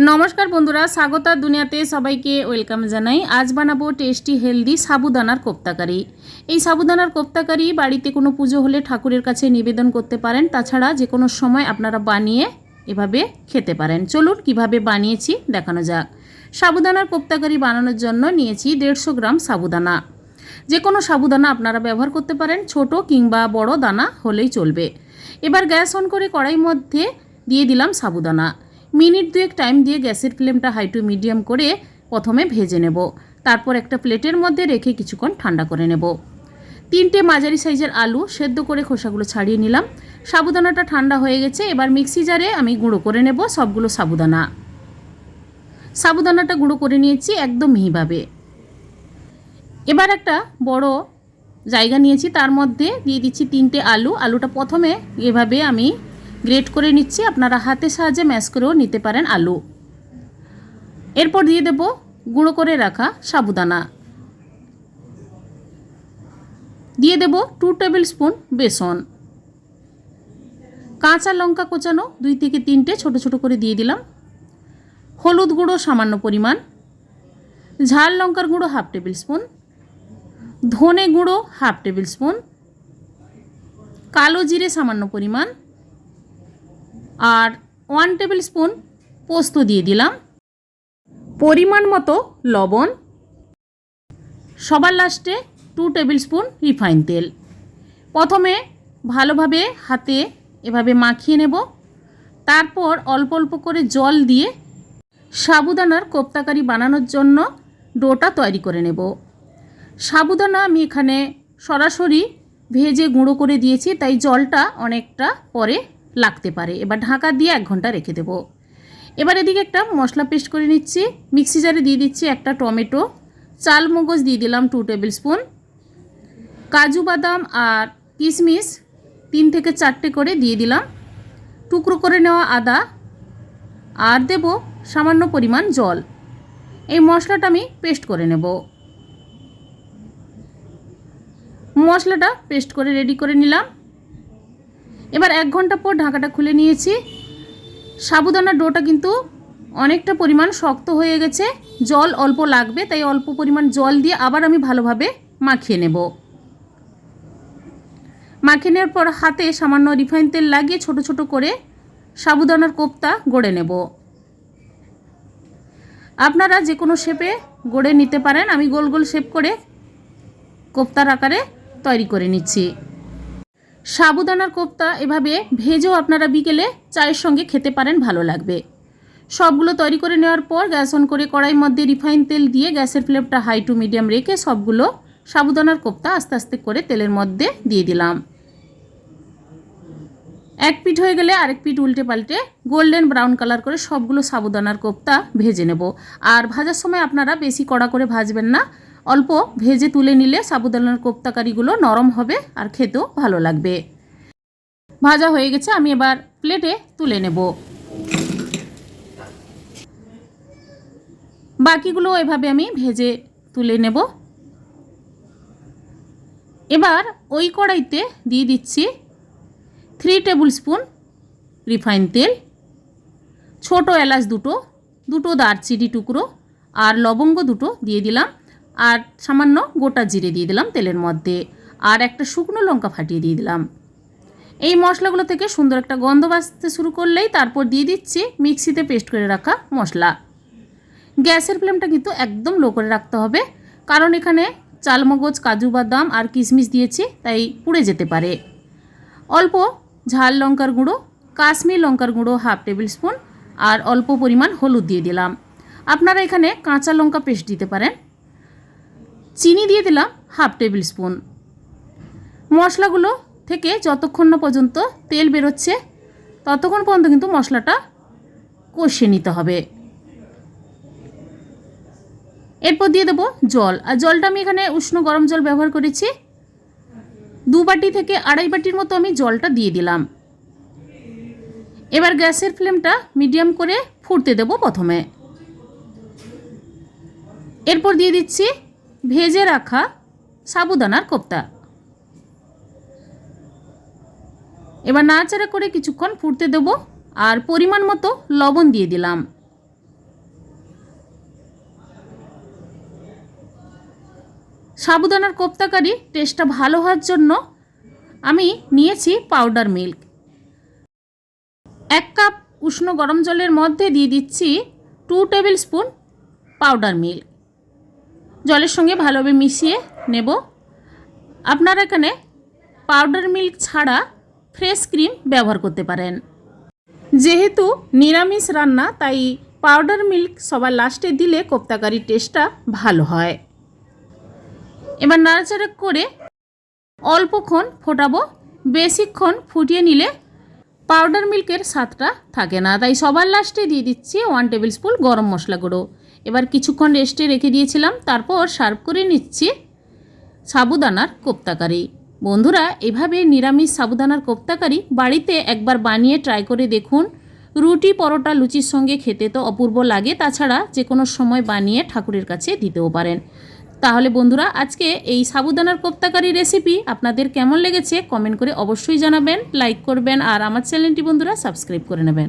নমস্কার বন্ধুরা স্বাগতার দুনিয়াতে সবাইকে ওয়েলকাম জানাই। আজ বানাবো টেস্টি, হেলদি সাবুদানার কোপ্তাকারি। এই সাবুদানার কোপ্তাকারি বাড়িতে কোনো পুজো হলে ঠাকুরের কাছে নিবেদন করতে পারেন। তাছাড়া যে কোনো সময় আপনারা বানিয়ে এভাবে খেতে পারেন। চলুন কীভাবে বানিয়েছি দেখানো যাক। সাবুদানার কোপ্তাকারি বানানোর জন্য নিয়েছি দেড়শো গ্রাম সাবুদানা। যে কোনো সাবুদানা আপনারা ব্যবহার করতে পারেন। ছোট কিংবা বড় দানা হলেই চলবে। এবার গ্যাস অন করে কড়াই মধ্যে দিয়ে দিলাম সাবুদানা। মিনিট দুয়েক টাইম দিয়ে গ্যাসের ফ্লেমটা হাই টু মিডিয়াম করে প্রথমে ভেজে নেব। তারপর একটা প্লেটের মধ্যে রেখে কিছুক্ষণ ঠান্ডা করে নেব। তিনটে মাঝারি সাইজের আলু সেদ্ধ করে খোসাগুলো ছাড়িয়ে নিলাম। সাবুদানাটা ঠান্ডা হয়ে গেছে, এবার মিক্সি জারে আমি গুঁড়ো করে নেব সবগুলো সাবুদানা। সাবুদানাটা গুঁড়ো করে নিয়েছি একদম মিহিভাবে। এবার একটা বড় জায়গা নিয়েছি, তার মধ্যে দিয়ে দিচ্ছি তিনটে আলু। আলুটা প্রথমে এভাবে আমি গ্রেট করে নিচ্ছি, আপনারা হাতের সাহায্যে ম্যাশ করেও নিতে পারেন আলু। এরপর দিয়ে দেব গুঁড়ো করে রাখা সাবুদানা। দিয়ে দেব টু টেবিল স্পুন বেসন। কাঁচা লঙ্কা কোচানো দুই থেকে তিনটে ছোট ছোট করে দিয়ে দিলাম। হলুদ গুঁড়ো সামান্য পরিমাণ। ঝাল লঙ্কার গুঁড়ো হাফ টেবিল স্পুন। ধনে গুঁড়ো হাফ টেবিল স্পুন। কালো জিরে সামান্য পরিমাণ। আর ওয়ান টেবিল স্পুন পোস্ত দিয়ে দিলাম। পরিমাণ মতো লবণ। সবার লাস্টে টু টেবিল স্পুন রিফাইন তেল। প্রথমে ভালোভাবে হাতে এভাবে মাখিয়ে নেব। তারপর অল্প অল্প করে জল দিয়ে সাবুদানার কোপ্তাকারি বানানোর জন্য ডোটা তৈরি করে নেব। সাবুদানা আমি এখানে সরাসরি ভেজে গুঁড়ো করে দিয়েছি, তাই জলটা অনেকটা পরে লাগতে পারে। এবার ঢাকা দিয়ে এক ঘণ্টা রেখে দেবো। এবার এদিকে একটা মশলা পেস্ট করে নিচ্ছি। মিক্সি জারে দিয়ে দিচ্ছি একটা টমেটো। চাল মগজ দিয়ে দিলাম টু টেবিল স্পুন কাজু বাদাম আর কিশমিশ তিন থেকে চারটে করে দিয়ে দিলাম। টুকরো করে নেওয়া আদা। আর দেব সামান্য পরিমাণ জল। এই মশলাটা আমি পেস্ট করে নেব। মশলাটা পেস্ট করে রেডি করে নিলাম। এবার এক ঘণ্টা পর ঢাকাটা খুলে নিয়েছি। সাবুদানার ডোটা কিন্তু অনেকটা পরিমাণ শক্ত হয়ে গেছে। জল অল্প লাগবে, তাই অল্প পরিমাণ জল দিয়ে আবার আমি ভালোভাবে মাখিয়ে নেব। মাখিয়ে নেওয়ার পর হাতে সামান্য রিফাইন তেল লাগিয়ে ছোট ছোট করে সাবুদানার কোপ্তা গড়ে নেব। আপনারা যে কোনো শেপে গড়ে নিতে পারেন। আমি গোল গোল শেপ করে কোপ্তার আকারে তৈরি করে নিচ্ছি। সাবুদানার কোপ্তা এভাবে ভেজেও আপনারা বিকেলে চায়ের সঙ্গে খেতে পারেন, ভালো লাগবে। সবগুলো তৈরি করে নেওয়ার পর গ্যাস অন করে কড়াইয়ের মধ্যে রিফাইন তেল দিয়ে গ্যাসের ফ্লেমটা হাই টু মিডিয়াম রেখে সবগুলো সাবুদানার কোপ্তা আস্তে আস্তে করে তেলের মধ্যে দিয়ে দিলাম। এক পিঠ হয়ে গেলে আরেক পিঠ উল্টে পাল্টে গোল্ডেন ব্রাউন কালার করে সবগুলো সাবুদানার কোপ্তা ভেজে নেব। আর ভাজার সময় আপনারা বেশি কড়া করে ভাজবেন না অল্প ভেজে তুলে নিলে সাবুদানার কোপ্তাকারিগুলো নরম হবে আর খেতেও ভালো লাগবে। ভাজা হয়ে গেছে, আমি এবার প্লেটে তুলে নেব। বাকিগুলো এভাবে আমি ভেজে তুলে নেব। এবার ওই কড়াইতে দিয়ে দিচ্ছি থ্রি টেবিল স্পুন রিফাইন তেল, ছোট এলাচ দুটো দুটো দারচিনি টুকরো আর লবঙ্গ দুটো দিয়ে দিলাম। আর সামান্য গোটা জিরে দিয়ে দিলাম তেলের মধ্যে আর একটা শুকনো লঙ্কা ফাটিয়ে দিয়ে দিলাম। এই মশলাগুলো থেকে সুন্দর একটা গন্ধ বাজতে শুরু করলেই তারপর দিয়ে দিচ্ছি মিক্সিতে পেস্ট করে রাখা মশলা। গ্যাসের ফ্লেমটা কিন্তু একদম লো করে রাখতে হবে, কারণ এখানে চালমগজ, কাজু বাদাম আর কিশমিশ দিয়েছি, তাই পুড়ে যেতে পারে। অল্প ঝাল লঙ্কার গুঁড়ো, কাশ্মীর লঙ্কার গুঁড়ো হাফ টেবিল স্পুন আর অল্প পরিমাণ হলুদ দিয়ে দিলাম। আপনারা এখানে কাঁচা লঙ্কা পেস্ট দিতে পারেন। চিনি দিয়ে দিলাম হাফ টেবিল স্পুন। মশলাগুলো থেকে যতক্ষণ না পর্যন্ত তেল বেরোচ্ছে, ততক্ষণ পর্যন্ত কিন্তু মশলাটা কষিয়ে নিতে হবে। এরপর দিয়ে দেবো জল। আর জলটা আমি এখানে উষ্ণ গরম জল ব্যবহার করেছি। দু বাটি থেকে আড়াই বাটির মতো আমি জলটা দিয়ে দিলাম। এবার গ্যাসের ফ্লেমটা মিডিয়াম করে ফুটতে দেবো প্রথমে। এরপর দিয়ে দিচ্ছি ভেজে রাখা সাবুদানার কোপ্তা। এবার নাড়াচাড়া করে কিছুক্ষণ ফুটতে দেব আর পরিমাণ মতো লবণ দিয়ে দিলাম। সাবুদানার কোপ্তাকারি টেস্টটা ভালো হওয়ার জন্য আমি নিয়েছি পাউডার মিল্ক। এক কাপ উষ্ণ গরম জলের মধ্যে দিয়ে দিচ্ছি two tablespoon powder milk. জলের সঙ্গে ভালোভাবে মিশিয়ে নেব। আপনারা এখানে পাউডার মিল্ক ছাড়া ফ্রেশ ক্রিম ব্যবহার করতে পারেন। যেহেতু নিরামিষ রান্না, তাই পাউডার মিল্ক সবার লাস্টে দিলে কোপ্তাকারির টেস্টটা ভালো হয়। এবার নাড়াচাড়া করে অল্পক্ষণ ফোটাবো। বেশিক্ষণ ফুটিয়ে নিলে পাউডার মিল্কের স্বাদটা থাকে না। তাই সবার লাস্টে দিয়ে দিচ্ছি ওয়ান টেবিল স্পুন গরম মশলা গুঁড়ো। এবার কিছুক্ষণ রেস্টে রেখে দিয়েছিলাম, তারপর সার্ভ করে নিচ্ছি সাবুদানার কোপ্তাকারি। বন্ধুরা, এভাবে নিরামিষ সাবুদানার কোপ্তাকারি বাড়িতে একবার বানিয়ে ট্রাই করে দেখুন। রুটি, পরোটা, লুচির সঙ্গে খেতে তো অপূর্ব লাগে, তাছাড়া যে কোনো সময় বানিয়ে ঠাকুরের কাছে দিতেও পারেন। তাহলে বন্ধুরা, আজকে এই সাবুদানার কোপ্তাকারি রেসিপি আপনাদের কেমন লেগেছে কমেন্ট করে অবশ্যই জানাবেন, লাইক করবেন, আর আমার চ্যানেলটি বন্ধুরা সাবস্ক্রাইব করে নেবেন।